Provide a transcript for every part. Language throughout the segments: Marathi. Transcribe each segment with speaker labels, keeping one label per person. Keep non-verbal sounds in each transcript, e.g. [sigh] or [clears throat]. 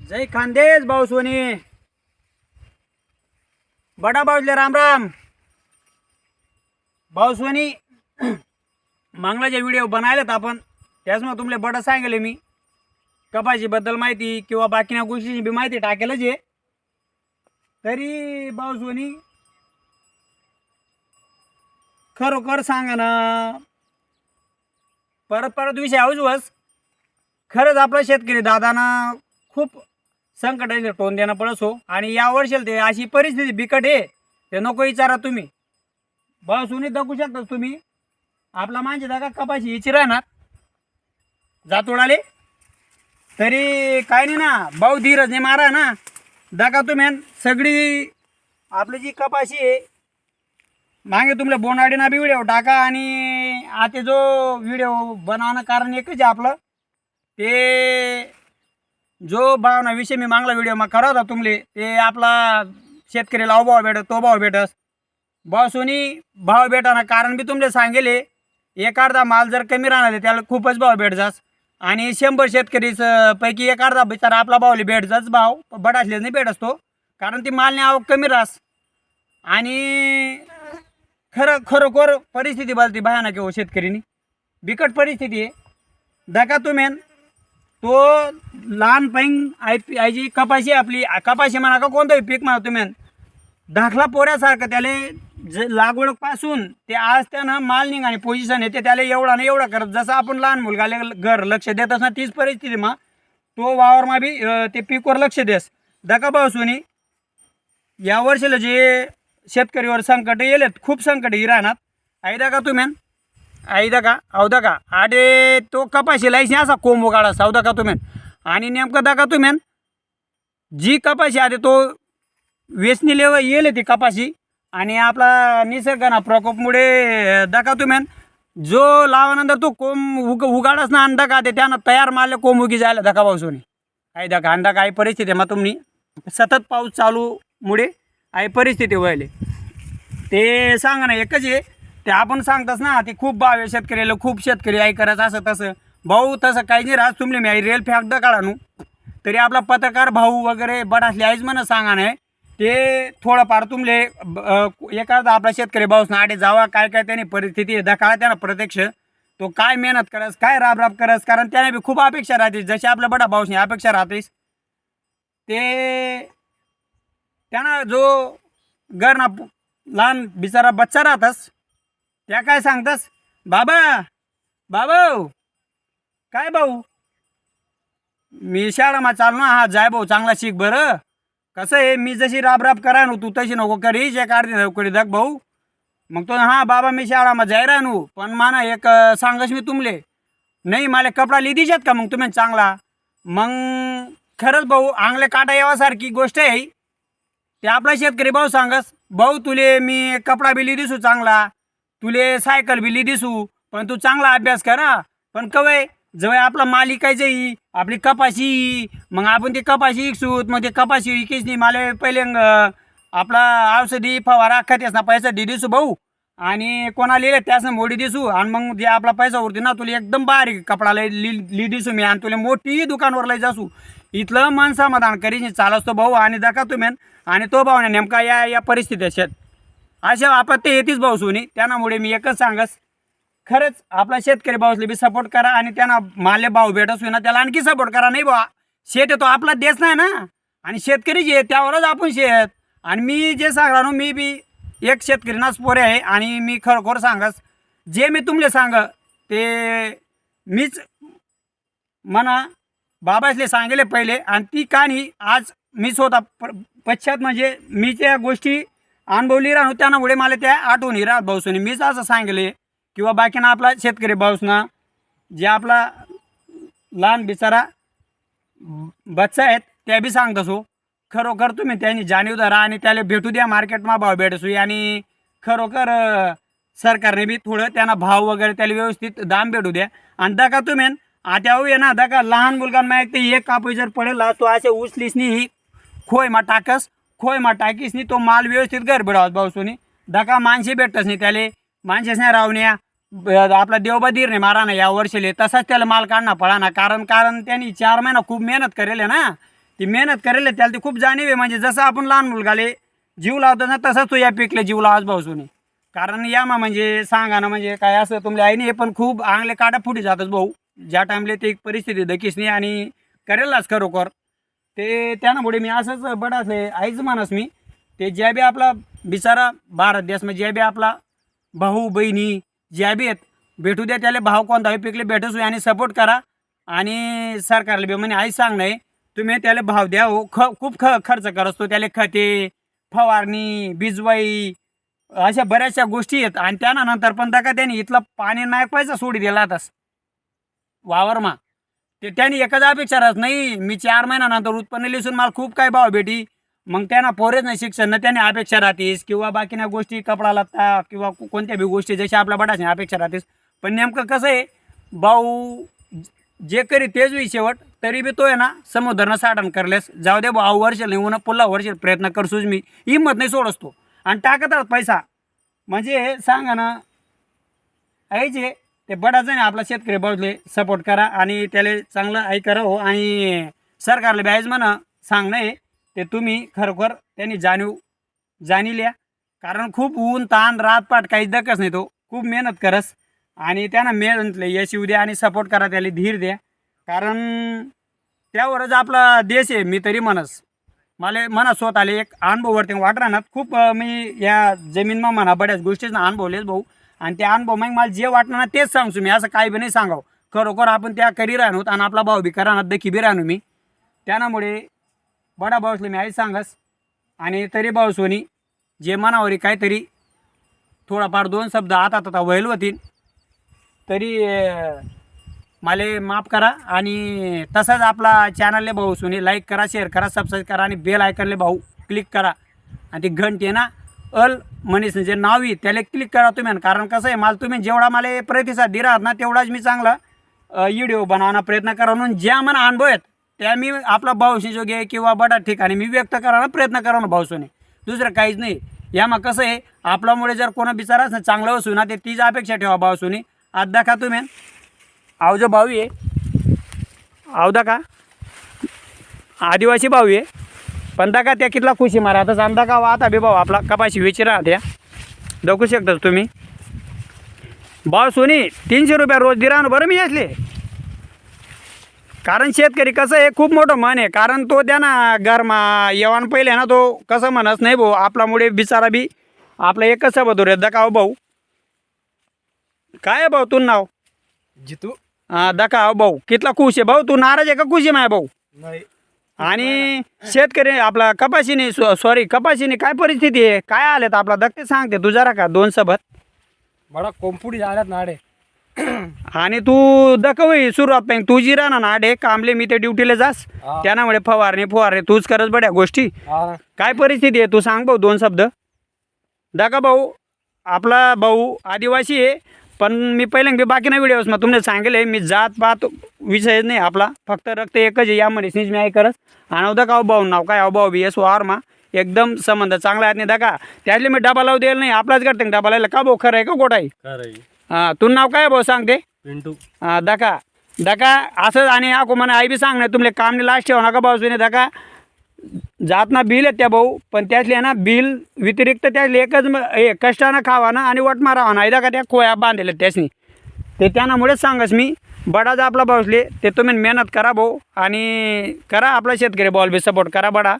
Speaker 1: जय खानदेश भाऊ सोनी. बडा भाऊजले राम राम. भाऊ सोनी [clears throat] मांगलाचे व्हिडिओ बनायलेत आपण. त्याचमुळे तुमले बडा सांगले मी. कपाशीबद्दल माहिती किंवा बाकीच्या गोष्टीची बी माहिती टाकेलच आहे तरी भाऊ खरोखर सांगा ना. परत परत विषय आऊच खरंच आपला शेतकरी दादांना खूप संकटाचे टोन देणं पडस हो. आणि या वर्षाला ते अशी परिस्थिती बिकट आहे. ते नको विचारा तुम्ही. बसूनही दगू शकता तुम्ही. आपला माणसे दागा कपाशी इची राहणार? जात उडाले तरी काय नाही ना. भाऊ धीरज नाही मारा ना. दाखा तुम्ही. सगळी आपली जी कपाशी आहे मागे तुमले बोनाडीना बी व्हिडिओ टाका आणि आता जो व्हिडिओ बनवणं कारण एकच आहे आपलं. ते जो भावना विषय मी मागला व्हिडिओ मग करा होता तुमले ते आपला शेतकरीला अभाव भेटत तो भाव भेटस. भाव सोनी भाव भेटाना कारण बी तुमले सांगेले एक अर्धा माल जर कमी राहणार त्याला खूपच भाव भेट जास आणि शंभर शेतकरीच पैकी एक अर्धा बिचारा आपला भावले भेट जाच भाव बडासले नाही भेट असतो कारण ती मालने आवक कमी राहस आणि खरं खरोखर परिस्थिती बोलती भयानक आहे हो शेतकरीनी. बिकट परिस्थिती आहे. दका तुम्ही तो लहान पैंग आय पी आय कपाशी आपली कपाशी म्हणा का कोणतंही पीक म्हणा तुम्ही दाखला पोऱ्यासारखं त्याला ज लागवडपासून ते आज त्यानं माल आणि पोझिशन येते त्याला एवढा ना एवढा करत जसं आपण लहान मुलगाले घर लक्ष देत असणार तीच परिस्थिती मग तो वावरमा बी ते पीकवर लक्ष देस. दका पावसून या वर्षीला जे शेतकरीवर संकट येलेत खूप संकट ही राहणार. ऐदा का तुम्ही. ऐदा का औदा का अरे तो कपाशी लायसी असा कोंबो काढा सावदा का तुम्ही. आणि नेमकं दाका तुम्ही. जी कपाशी आधी तो वेचणी लेव येईल ती कपाशी. आणि आपला निसर्गाना प्रकोपमुळे दका तुम्ही. जो लावानंतर तो कोंब उग उगाडच ना अंडा का ते त्यानं तयार मारले कोंब उगी जायला धका पावसून काही दका अंडा काही परिस्थिती मग तुम्ही सतत पाऊस चालूमुळे आहे परिस्थिती व्हायले? ते सांगा ना एकच आहे. ते आपण सांगताच ना ते खूप भाव आहे शेतकऱ्याला खूप शेतकरी आहे करायचं असं तसं. भाऊ तसं काही नाही राहत तुमले मी रेल फॅक्ट काढा नू. तरी आपला पत्रकार भाऊ वगैरे बडासले आहेच म्हणा सांगा नाही ते थोडंफार तुमले एखादा आपला शेतकरी भाऊस ना आडे जावा काय काय त्याने परिस्थिती दखा त्यांना प्रत्यक्ष. तो काय मेहनत करस काय राब राब करस कारण त्याने बी खूप अपेक्षा राहतेस. जशी आपल्या बडा भाऊसने अपेक्षा राहतेस ते त्यांना जो घरना ना लहान बिचारा बच्चा राहतस त्या काय सांगतस? बाबा बाबा काय भाऊ? मी शाळामा चालू ना हा जाय भाऊ चांगला शिक बरं. कसं आहे मी जशी राबराब करा नु तू तशी नको करीश एक अर्धी नोकरी दग भाऊ. मग तो हा बाबा मी शाळामा जाय राहू पण माना एक सांगस मी तुमले. नाही मला कपडा लिहिशात का मग तुम्ही चांगला? मग खरंच भाऊ आंगले काटा यावासारखी गोष्ट आहे ते आपला शेतकरी भाऊ सांगस भाऊ तुले मी कपडा बिली दिसू चांगला तुले सायकल बिली दिसू पण तू चांगला अभ्यास करा पण कवय जवळ आपला माल ही आपली कपाशी. मग आपण ती कपाशी इकसूत मग ते कपाशी विकीस नाही. मला पहिले आपला औषधी फवारा खतेस त्यासना पैसा दे दिसू भाऊ. आणि कोणा लिहिले त्यासनं मोडी दिसू. आणि मग जे आपला पैसा उरते ना तुला एकदम बारीक कपडा लय ली ली दिसू मी. आणि तुला मोठी दुकानवर लय जासू. इथलं मन समाधान करीन चालस तो भाऊ आणि दका तुम्ही आणि तो भाऊ नेमका या या परिस्थिती शेत अशा आपत्ती येतेच भाऊ सुनी. त्यामुळे मी एकच सांगस खरंच आपला शेतकरी भाऊसले बी सपोर्ट करा आणि त्यांना माले भाव भेटत ना त्याला आणखी सपोर्ट करा नाही बा शेत येतो आपला देश नाही ना. आणि शेतकरी जे त्यावरच आपण शेत. आणि मी जे सांगणार ना मी बी एक शेतकरीनाच पोरे आहे आणि मी खरोखर सांगस जे मी तुमले सांग ते मीच म्हणा बाबासले सांगेले पहिले आणि ती कहाणी आज मी स्वतः प पश्चात म्हणजे मी त्या गोष्टी अनुभवली राहू त्यामुळे मला त्या आठवणी राहत भाऊसून. मीच असं सांगले. किंवा बाकीना आपला शेतकरी भाऊसना जे आपला लहान बिचारा बच्चा आहेत त्या बी सांगतसो खरोखर तुम्ही त्यांनी जाणीव धरा आणि त्याला भेटू द्या मार्केटमा भाव भेटसू आणि खरोखर सरकारने बी थोडं त्यांना भाव वगैरे त्याला व्यवस्थित दाम भेटू द्या. आणि दका तुम्ही आता हो ये ना दका लहान मुलगांना एक ते एक कापू जर पडेल तो असे उचलीसनी ही खोय मा टाकस खोय मा टाकीस नाही तो माल व्यवस्थित घर बिडावत भाऊसूनी. दका माणसे भेटतच नाही त्याले माणसेच नाही रावण्या ब- आपला देवबधीर नाही मारा ना या वर्षीले. तसाच त्याला माल काढणं पळा ना कारण कारण त्यांनी चार महिना खूप मेहनत करेल आहे ना. ती मेहनत करेल आहे, त्याला ती खूप जाणीव आहे. म्हणजे जसं आपण लहान मुलगाले जीव लावतो ना तसंच तो या पिकले जीव लावाच भाऊसोनी कारण या मा म्हणजे सांगा ना म्हणजे काय असं तुमल्या आईने हे पण खूप आंगले काटा फुटी जातच भाऊ. ज्या टाईमले ते एक परिस्थिती दकीस नाही आणि करेलच खरोखर. ते त्यामुळे मी असंच बडासले आईच मानस मी. ते ज्या बी आपला बिचारा भारत देश म्हणजे ज्या बी आपला भाऊ बहिणी ज्या बी आहेत भेटू द्या त्याला भाव कोणता आहे पिकले भेटूच आणि सपोर्ट करा. आणि सरकारला बी म्हणे आई सांग नाही तुम्ही त्याला भाव द्या हो ख खूप ख खर्च करत असतो त्याला खते फवारणी बिजवाई अशा बऱ्याचशा गोष्टी आहेत. आणि त्यानंतर पण का त्यांनी इथला पाणी नाही पाहिजे सोडी दिला आताच वावरमा ते त्यांनी एकच अपेक्षा राहत नाही मी चार महिन्यानंतर उत्पन्न लिसून मला खूप काय भाव भेटी. मग त्यांना पोरेच नाही शिक्षण ना त्याने अपेक्षा राहतीस किंवा बाकीच्या गोष्टी कपडा लागता किंवा कोणत्या बी गोष्टी जशा आपल्या बटाची अपेक्षा राहतीस. पण नेमकं कसं आहे भाऊ जे करी तेच होई शेवट तरी बी तो आहे ना समुद्रनं साठण करलेस जाऊ दे भाऊ वर्ष उन्हा पुन्हा वर्ष प्रयत्न करसूच मी हिंमत नाही सोडसतो आणि टाकत राहत पैसा. म्हणजे सांगा ना ऐचे ते बडाच आहे आपला शेतकरी बाजूले सपोर्ट करा आणि त्याला चांगलं ऐ करा हो आणि सरकारला बॅज म्हणा सांग नाही ते तुम्ही खरोखर त्यांनी जाणीव जाणील्या कारण खूप ऊन ताण रातपाट काही दकच नाही तो. खूप मेहनत करस. आणि त्यांना मेहनतले यश येऊ द्या आणि सपोर्ट करा त्याला धीर द्या. कारण त्यावरच आपला देश आहे मी तरी म्हणस. मला मना स्वत आले एक अनुभव वरती वाट राहणार खूप मी या जमीनमा म्हणा बऱ्याच गोष्टींना अनुभवलेच भाऊ. आणि त्या अनुभव मग मला जे वाटणार ना तेच सांगतो मी. असं काही बी नाही सांगावं. खरोखर आपण त्या करी राहणू आणि आपला भाऊ बी करा दखी बी राहणू मी. त्यामुळे बडा भाऊसले मी आई सांगस. आणि तरी भाऊ सोनी जे मनावरी काहीतरी थोडाफार दोन शब्द आता आता व्हायला होतील तरी अं, मला माफ करा आणि तसंच आपला चॅनलले भाऊ सोनी लाईक करा शेअर करा सबस्क्राईब करा आणि बेल आयकनले भाऊ क्लिक करा. आणि ती घंटी आहे ना अल मनीष जे नाव आहे त्याला क्लिक करा तुम्ही. कारण कसं आहे मला तुम्ही जेवढा मला प्रतिसाद दिला ना तेवढाच मी चांगला व्हिडिओ बनवणं प्रयत्न करा म्हणून ज्या मला अनुभव आहेत त्या मी आपला भाऊशी जोगे किंवा बडा ठिकाणी मी व्यक्त करायला प्रयत्न करा ना भाऊसोने दुसरं काहीच नाही. यामा कसं आहे आपल्यामुळे जर कोणा बिचारा ना चांगलं असू ना ते तीच अपेक्षा ठेवा भाऊसोनी आज का तुम्ही. आवजो भाऊ आहे आवदा का आदिवासी भाऊ आहे. पण का त्या कितला खुशी मारा. आता सांगता का आता बी भाऊ आपला कपाशी विचारा त्या. दाखवू शकता तुम्ही. भाऊ सोनी तीनशे रुपया रोज दिरा ना बरं मी असले. कारण शेतकरी कसं आहे खूप मोठं मन आहे. कारण तो त्या ना गरमा येवान पहिले ना तो कसं म्हणत नाही भाऊ आपल्यामुळे बिचारा बी आपला एकच सबद रे दका भाऊ. काय आहे भाऊ तू नाव?
Speaker 2: जितू.
Speaker 1: हा दका हो भाऊ. कितला खुश आहे भाऊ? तू नाराज आहे का? खुश आहे माय भाऊ?
Speaker 2: नाही.
Speaker 1: आणि शेतकरी आपला कपाशीने सॉरी कपाशीने काय परिस्थिती आहे? काय आलेत आपला? दक्ते सांगते तू जरा का दोन सबत.
Speaker 2: बडा कोंपुडी झाल्यात नाडे. [clears throat]
Speaker 1: आणि तू दकवई सुरुवात पाहिजे तू जी राहणार ना डे कामले मी ते ड्युटीला जास.
Speaker 2: हा.
Speaker 1: त्यामुळे फवारणी फवारणी. तूच करत बड्या गोष्टी.
Speaker 2: हा.
Speaker 1: काय परिस्थिती आहे? तू सांग भाऊ दोन शब्द. दाखा भाऊ. आपला भाऊ आदिवासी आहे पण मी पहिल्यांदा बाकी नाही व्हिडिओज मग तुम्हाला सांगेल मी जात पात विषयच नाही आपला. फक्त रक्त एकच आहे. या मनीसनीच मी ऐकरच आणि उद्या का भाऊ नाव काय. भाऊ बी एस वार मा एकदम संबंध चांगला आहे. नाही दाखा त्यातले मी डबा लावू द्यायला नाही. आपलाच करते. डबा लावला का भाऊ? खरं आहे का गोड आहे?
Speaker 2: खरंय
Speaker 1: हां तू नाव काय आहे भाऊ? सांगते
Speaker 2: पिंटू.
Speaker 1: हा दका दका असंच आणि आको म्हणे आई बी सांग ना तुमले कामने लास्ट ठेवा नका भाऊ जुने दका जात ना बिल आहेत त्या भाऊ पण त्यातले ना बिल व्यतिरिक्त त्यातले एकच हे कष्टानं खावा ना आणि वट मारावा ना ऐदा का त्या कोया बांधलेल्या त्यासनी. ते त्यामुळेच सांगस मी बडाचा आपला भाऊसले ते तुम्ही मेहनत करा भाऊ आणि करा आपला शेतकरी बॉल बी सपोर्ट करा बडा.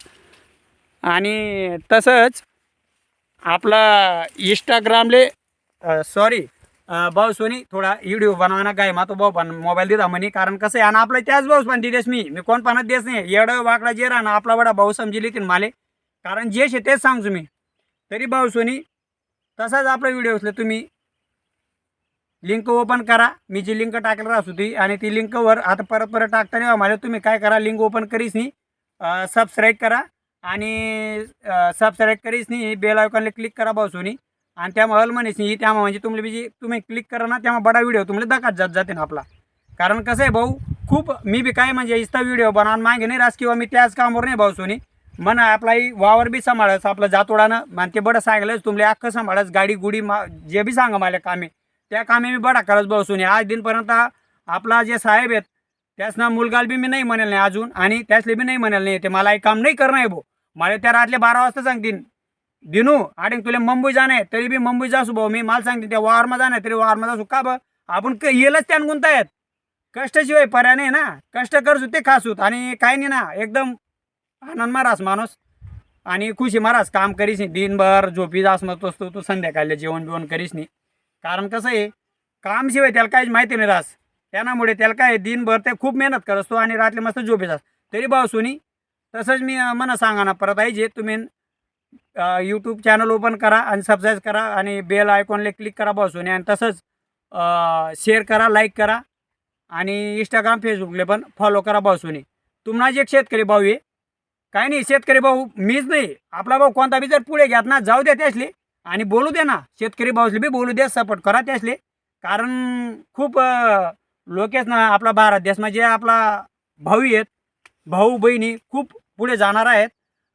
Speaker 1: आणि तसंच आपला इंस्टाग्रामले सॉरी भाऊ सोनी थोडा व्हिडिओ बनवाना काय मा तो भाऊ पण मोबाईल देता म्हणे कारण कसं आहे आणि आपला त्याच भाऊस पण दिलेस मी. मी कोण पानात देस नाही. एवढं वाकडा जे राहणं आपला बडा भाऊ समजली की माले. कारण जे शे तेच सांगतो मी. तरी भाऊ सोनी तसाच आपला व्हिडिओ असला तुम्ही लिंक ओपन करा. मी जी लिंक टाकणार असू ती आणि ती लिंकवर आता परत परत टाकताना हो मला. तुम्ही काय करा लिंक ओपन करीस नाही सबस्क्राईब करा. आणि सबस्क्राईब करीस नाही बेल आयकॉनला क्लिक करा भाऊ सोनी. आणि त्यामुळे हल म्हणेस नाही त्यामुळे म्हणजे तुम्ही बी जी तुम्ही क्लिक करा ना तेव्हा बडा व्हिडिओ तुम्हाला दकात जात जाते ना आपला. कारण कसं आहे भाऊ खूप मी बी काय म्हणजे इस्ता व्हिडिओ बनवून मागे नाही रास किंवा मी त्याच कामावर नाही भाऊ सोनी. मन आपलाही वावर बी सांभाळस आपलं जातोडानं. मान ते बडं सांगलंच तुमले अख्खं सांभाळस गाडी गुडी मा जे बी सांगा मला कामे. त्या कामे मी बडा करत सोनी. आज दिनपर्यंत आपला जे साहेब आहेत त्यासना मुलगाल बी मी नाही म्हणेल नाही अजून. आणि त्यासले बी नाही म्हणेल नाही. ते मला हे काम नाही करणं आहे भाऊ. मला त्या रातले बारा वाजता सांगतील. दिनू आणि तुला मुंबई जाणं आहे तरी बी मुंबई जासू भाऊ. मी मला सांगते त्या वारमा जाणं तरी वारमा जासू. का बा आपण क- येलच त्यान गुंतायत कष्टाशिवाय पर्याय नाही ना. कष्ट करसू ते खासूत आणि काही नाही ना एकदम आनंद मारास माणूस. आणि खुशी मारास. काम करीस नाही दिनभर झोपी जास मत असतो तू संध्याकाळला जेवण बिवण करीस नाही. कारण कसं आहे कामशिवाय त्याला काहीच माहिती नाही रास त्यामुळे त्याला काय दिनभर ते खूप मेहनत करत असतो आणि रात्री मस्त झोपी जास. तरी भाऊ सुनी तसंच मी मन सांगा ना परत आहे जे तुम्ही यूट्यूब चॅनल ओपन करा आणि सबस्क्राईब करा आणि बेल आयकॉनला क्लिक करा बसून आणि तसंच शेअर करा लाईक करा आणि इंस्टाग्राम फेसबुकले पण फॉलो करा बसून तुम्हाला जे एक शेतकरी भाऊ आहे काय नाही शेतकरी भाऊ मीच नाही. आपला भाऊ कोणता बी जर पुढे घ्यात ना जाऊ द्या त्यासले आणि बोलू दे ना. शेतकरी भाऊसले बी बोलू द्या सपोर्ट करा त्यासले. कारण खूप लोकेच ना आपला भारत देश म्हणजे आपला भाऊ आहेत भाऊ बहिणी खूप पुढे जाणार आहेत.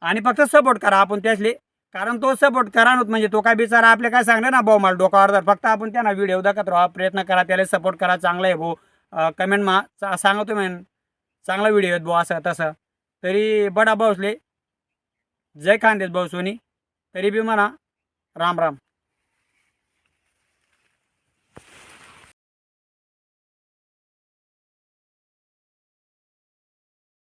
Speaker 1: आणि फक्त सपोर्ट करा आपण त्यासले. कारण तो सपोर्ट करा नव्हत म्हणजे तो काय बिचारा आपले काय सांगणार ना भाऊ मला डोकावर तर फक्त आपण त्यांना व्हिडिओ दाखवत राहा प्रयत्न करा त्याला सपोर्ट करा चांगला आहे भाऊ. कमेंट मा चा- सांगा तुम्ही चांगला व्हिडिओ आहेत भाऊ असं तसं. तरी बडा भाऊसले. जय खानदेश भाऊ सोनी. तरी बी म्हणा राम राम.